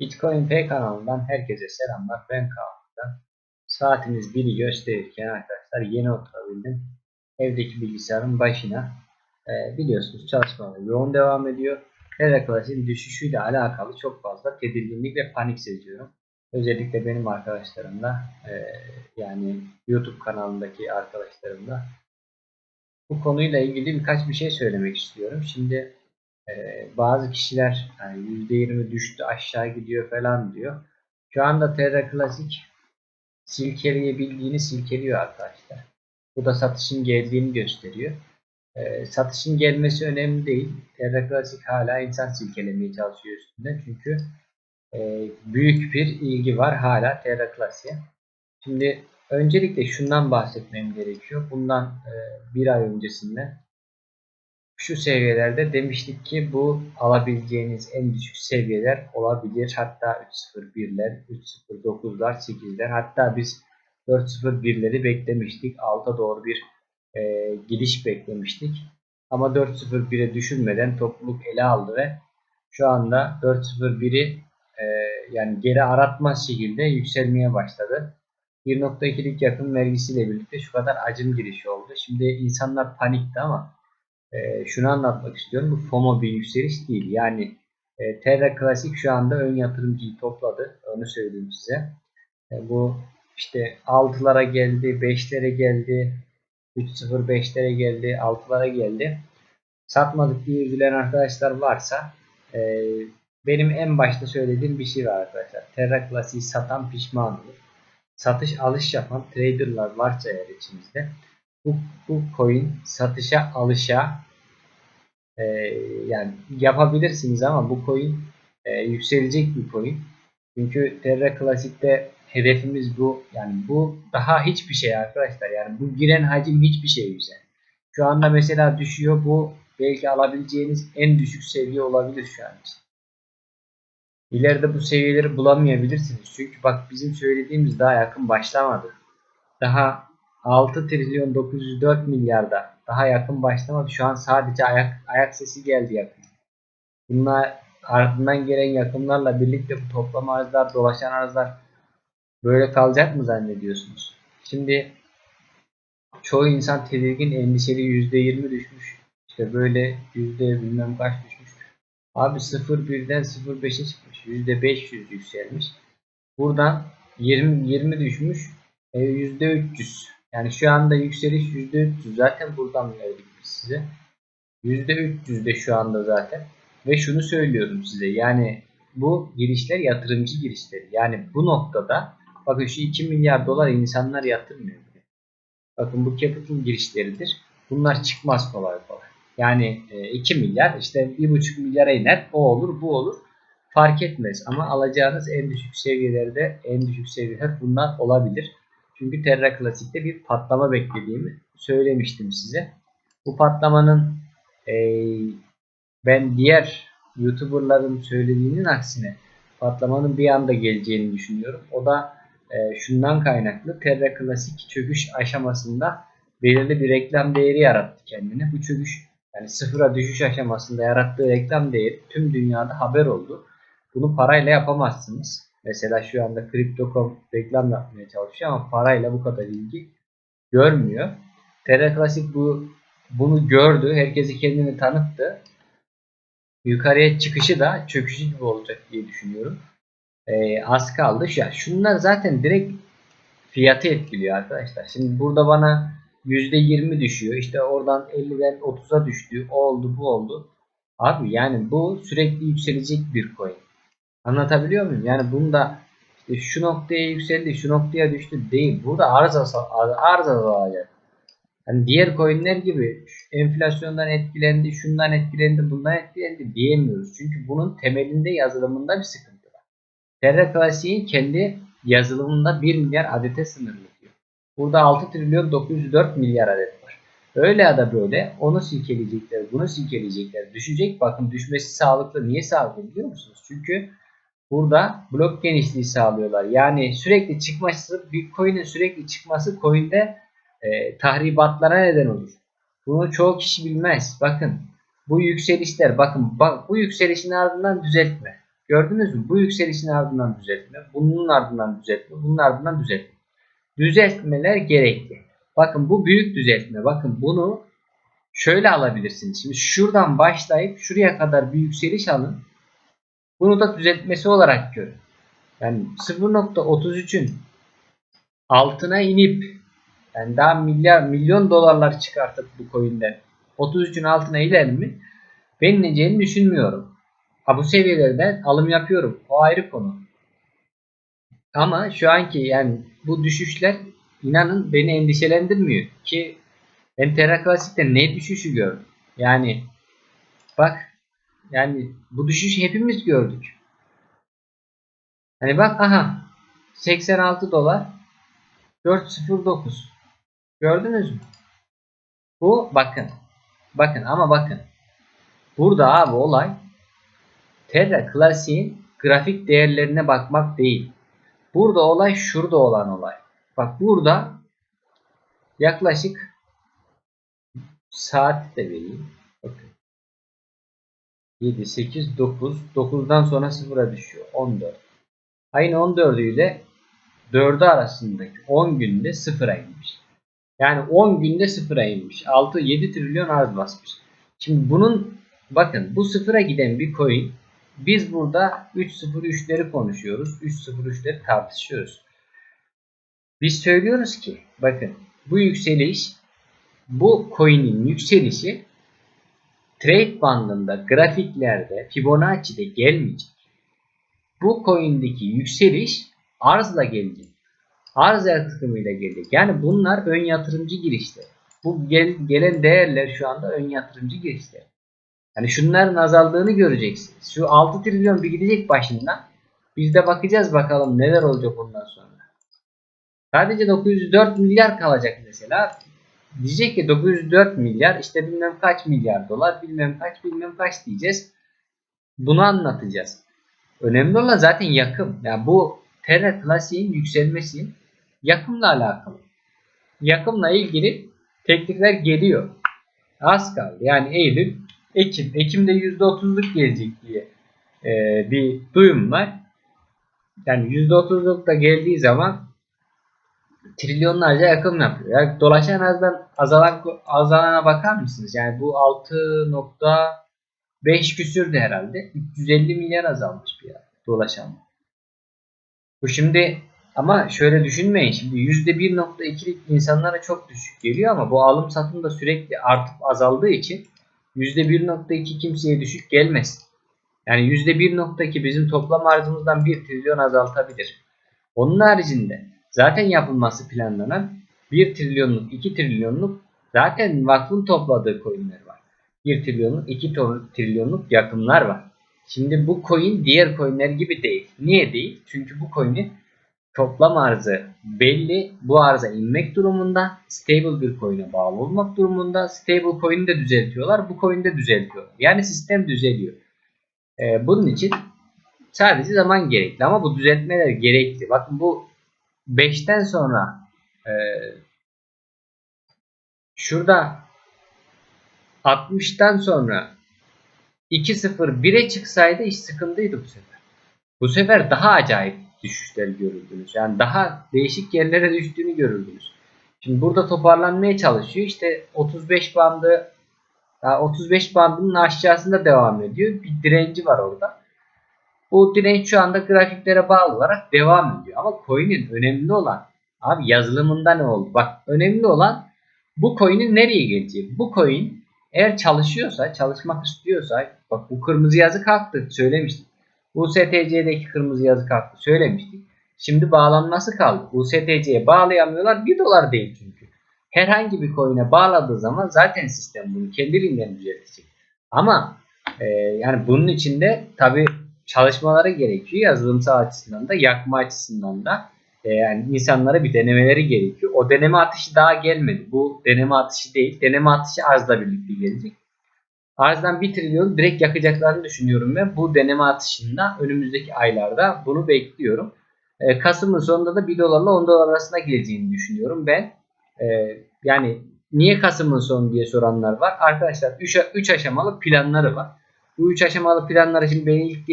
Bitcoin P kanalından herkese selamlar. Ben Kaan'dan. Saatimiz biri gösterirken arkadaşlar yeni oturabildim. Evdeki bilgisayarın başına. Ee, biliyorsunuz çalışmalar yoğun devam ediyor. Terra Classic'in düşüşüyle alakalı çok fazla tedirginlik ve panik seziyorum. Özellikle benim arkadaşlarımda e, yani YouTube kanalındaki arkadaşlarımda bu konuyla ilgili birkaç bir şey söylemek istiyorum. Şimdi ee, bazı kişiler yani %20 düştü aşağı gidiyor falan diyor. Şu anda Terra Classic silkeleyebildiğini silkeliyor arkadaşlar. Bu da satışın geldiğini gösteriyor. Ee, satışın gelmesi önemli değil. Terra Classic hala insan silkelemeye çalışıyor üstünde. Çünkü e, büyük bir ilgi var hala Terra Classic'e. Şimdi öncelikle şundan bahsetmem gerekiyor. Bundan e, bir ay öncesinde şu seviyelerde demiştik ki bu alabileceğiniz en düşük seviyeler olabilir. Hatta 3.01'ler, 3.09'lar, 8'ler hatta biz 4.01'leri beklemiştik. Alta doğru bir e, gidiş beklemiştik. Ama 4.01'e düşünmeden topluluk ele aldı ve şu anda 4.01'i e, yani geri aratmaz şekilde yükselmeye başladı. 1.2'lik yakın vergisiyle birlikte şu kadar acım girişi oldu. Şimdi insanlar panikti ama e, şunu anlatmak istiyorum. Bu FOMO bir yükseliş değil. Yani e, Terra Classic şu anda ön yatırımcıyı topladı. Onu söyleyeyim size. E, bu işte 6'lara geldi, 5'lere geldi, 3.05'lere geldi, 6'lara geldi. Satmadık diye üzülen arkadaşlar varsa e, benim en başta söylediğim bir şey var arkadaşlar. Terra Classic'i satan pişman olur. Satış alış yapan traderlar varsa eğer içimizde bu, bu coin satışa alışa e, yani yapabilirsiniz ama bu coin e, yükselecek bir coin. Çünkü Terra Classic'te hedefimiz bu. Yani bu daha hiçbir şey arkadaşlar. Yani bu giren hacim hiçbir şey güzel. Şu anda mesela düşüyor. Bu belki alabileceğiniz en düşük seviye olabilir şu an için. İleride bu seviyeleri bulamayabilirsiniz. Çünkü bak bizim söylediğimiz daha yakın başlamadı. Daha 6 trilyon 904 milyarda daha yakın başlamadı. Şu an sadece ayak ayak sesi geldi yakın. Bunlar ardından gelen yakınlarla birlikte bu toplam arzlar, dolaşan arzlar böyle kalacak mı zannediyorsunuz? Şimdi çoğu insan tedirgin, endişeli %20 düşmüş. İşte böyle yüzde bilmem kaç düşmüş. Abi 0.1'den 0.5'e çıkmış. %500 yükselmiş. Buradan 20 20 düşmüş. E, %300. Yani şu anda yükseliş %300 zaten buradan verdik biz size. %300 de şu anda zaten. Ve şunu söylüyorum size yani bu girişler yatırımcı girişleri. Yani bu noktada bakın şu 2 milyar dolar insanlar yatırmıyor. Bakın bu capital girişleridir. Bunlar çıkmaz kolay kolay. Yani 2 e, milyar işte 1,5 milyara iner. O olur bu olur. Fark etmez ama alacağınız en düşük seviyelerde en düşük seviyeler bunlar olabilir. Çünkü Terra Classic'te bir patlama beklediğimi söylemiştim size. Bu patlamanın e, ben diğer YouTuber'ların söylediğinin aksine patlamanın bir anda geleceğini düşünüyorum. O da e, şundan kaynaklı. Terra Classic çöküş aşamasında belirli bir reklam değeri yarattı kendine. Bu çöküş yani sıfıra düşüş aşamasında yarattığı reklam değeri tüm dünyada haber oldu. Bunu parayla yapamazsınız. Mesela şu anda Crypto.com reklam yapmaya çalışıyor ama parayla bu kadar ilgi görmüyor. Terra Classic bu bunu gördü. Herkesi kendini tanıttı. Yukarıya çıkışı da çöküşü gibi olacak diye düşünüyorum. Ee, az kaldı. Ya şunlar zaten direkt fiyatı etkiliyor arkadaşlar. Şimdi burada bana %20 düşüyor. İşte oradan 50'den 30'a düştü. O oldu bu oldu. Abi yani bu sürekli yükselecek bir coin. Anlatabiliyor muyum? Yani bunda işte şu noktaya yükseldi, şu noktaya düştü değil. Burada arz, arz azalacak. Yani diğer coinler gibi enflasyondan etkilendi, şundan etkilendi, bundan etkilendi diyemiyoruz. Çünkü bunun temelinde yazılımında bir sıkıntı var. Terra Classic'in kendi yazılımında 1 milyar adete sınırlı diyor. Burada 6 trilyon 904 milyar adet var. Öyle ya da böyle onu silkeleyecekler, bunu silkeleyecekler. Düşecek bakın düşmesi sağlıklı. Niye sağlıklı biliyor musunuz? Çünkü burada blok genişliği sağlıyorlar. Yani sürekli çıkması, bir coin'in sürekli çıkması coin'de e, tahribatlara neden olur. Bunu çoğu kişi bilmez. Bakın bu yükselişler bakın bak, bu yükselişin ardından düzeltme. Gördünüz mü? Bu yükselişin ardından düzeltme, bunun ardından düzeltme, bunun ardından düzeltme. Düzeltmeler gerekli. Bakın bu büyük düzeltme. Bakın bunu şöyle alabilirsiniz. Şimdi şuradan başlayıp şuraya kadar bir yükseliş alın. Bunu da düzeltmesi olarak görün. Yani 0.33'ün altına inip yani daha milyar milyon dolarlar çıkartıp bu coin'den 33'ün altına iner mi? Ben ineceğini düşünmüyorum. Ha bu seviyelerden alım yapıyorum. O ayrı konu. Ama şu anki yani bu düşüşler inanın beni endişelendirmiyor ki ben Terra ne düşüşü gördüm. Yani bak yani bu düşüşü hepimiz gördük. Hani bak aha 86 dolar 409 gördünüz mü? Bu bakın bakın ama bakın burada abi olay Terra Classic'in grafik değerlerine bakmak değil. Burada olay şurada olan olay. Bak burada yaklaşık saat de vereyim. Bakın. 7, 8, 9. 9'dan sonra 0'a düşüyor. 14. Ayın 14'ü ile 4'ü arasındaki 10 günde 0'a inmiş. Yani 10 günde 0'a inmiş. 6, 7 trilyon arz basmış. Şimdi bunun bakın bu sıfıra giden bir coin biz burada 3.03'leri konuşuyoruz. 3.03'leri tartışıyoruz. Biz söylüyoruz ki bakın bu yükseliş bu coin'in yükselişi trade bandında grafiklerde Fibonacci'de gelmeyecek. Bu coin'deki yükseliş arzla gelecek. Arz yatırımıyla gelecek. Yani bunlar ön yatırımcı girişler. Bu gel, gelen değerler şu anda ön yatırımcı girişler. Yani şunların azaldığını göreceksiniz. Şu 6 trilyon bir gidecek başından. Biz de bakacağız bakalım neler olacak ondan sonra. Sadece 904 milyar kalacak mesela. Diyecek ki 904 milyar işte bilmem kaç milyar dolar bilmem kaç bilmem kaç diyeceğiz. Bunu anlatacağız. Önemli olan zaten yakım. Yani bu Terra Classic'in yükselmesi yakımla alakalı. Yakımla ilgili teklifler geliyor. Az kaldı. Yani Eylül, Ekim. Ekim'de %30'luk gelecek diye e, bir duyum var. Yani %30'luk da geldiği zaman trilyonlarca yakın yapıyor. Yani dolaşan azdan azalan azalana bakar mısınız? Yani bu 6.5 küsürdü herhalde. 350 milyar azalmış bir yer dolaşan. Bu şimdi ama şöyle düşünmeyin. Şimdi %1.2'lik insanlara çok düşük geliyor ama bu alım satım da sürekli artıp azaldığı için %1.2 kimseye düşük gelmez. Yani %1.2 bizim toplam arzımızdan 1 trilyon azaltabilir. Onun haricinde zaten yapılması planlanan 1 trilyonluk 2 trilyonluk zaten vakfın topladığı coinler var. 1 trilyonluk 2 trilyonluk yakımlar var. Şimdi bu coin diğer coinler gibi değil. Niye değil? Çünkü bu coin'in toplam arzı belli. Bu arıza inmek durumunda. Stable bir coin'e bağlı olmak durumunda. Stable coin'i de düzeltiyorlar. Bu coin'i de düzeltiyorlar. Yani sistem düzeliyor. Ee, bunun için sadece zaman gerekli. Ama bu düzeltmeler gerekli. Bakın bu 5'ten sonra e, şurada 60'tan sonra 2-0 1'e çıksaydı iş sıkıntıydı bu sefer. Bu sefer daha acayip düşüşler görürdünüz. Yani daha değişik yerlere düştüğünü görürdünüz. Şimdi burada toparlanmaya çalışıyor. İşte 35 bandı 35 bandının aşağısında devam ediyor. Bir direnci var orada. Bu direnç şu anda grafiklere bağlı olarak devam ediyor. Ama coin'in önemli olan abi yazılımında ne oldu? Bak önemli olan bu coin'in nereye geleceği. Bu coin eğer çalışıyorsa, çalışmak istiyorsa bak bu kırmızı yazı kalktı söylemiştik. USTC'deki kırmızı yazı kalktı söylemiştik. Şimdi bağlanması kaldı. USTC'ye bağlayamıyorlar. 1 dolar değil çünkü. Herhangi bir coin'e bağladığı zaman zaten sistem bunu kendiliğinden düzeltecek. Ama e, yani bunun içinde tabi çalışmaları gerekiyor. Yazılımsal açısından da yakma açısından da e, yani insanlara bir denemeleri gerekiyor. O deneme atışı daha gelmedi. Bu deneme atışı değil. Deneme atışı arzla birlikte gelecek. Arzdan 1 trilyon direkt yakacaklarını düşünüyorum ve bu deneme atışında önümüzdeki aylarda bunu bekliyorum. E, Kasım'ın sonunda da 1 dolarla 10 dolar arasında geleceğini düşünüyorum ben. E, yani niye Kasım'ın sonu diye soranlar var. Arkadaşlar 3 aşamalı planları var. Bu 3 aşamalı planlar için beni ilk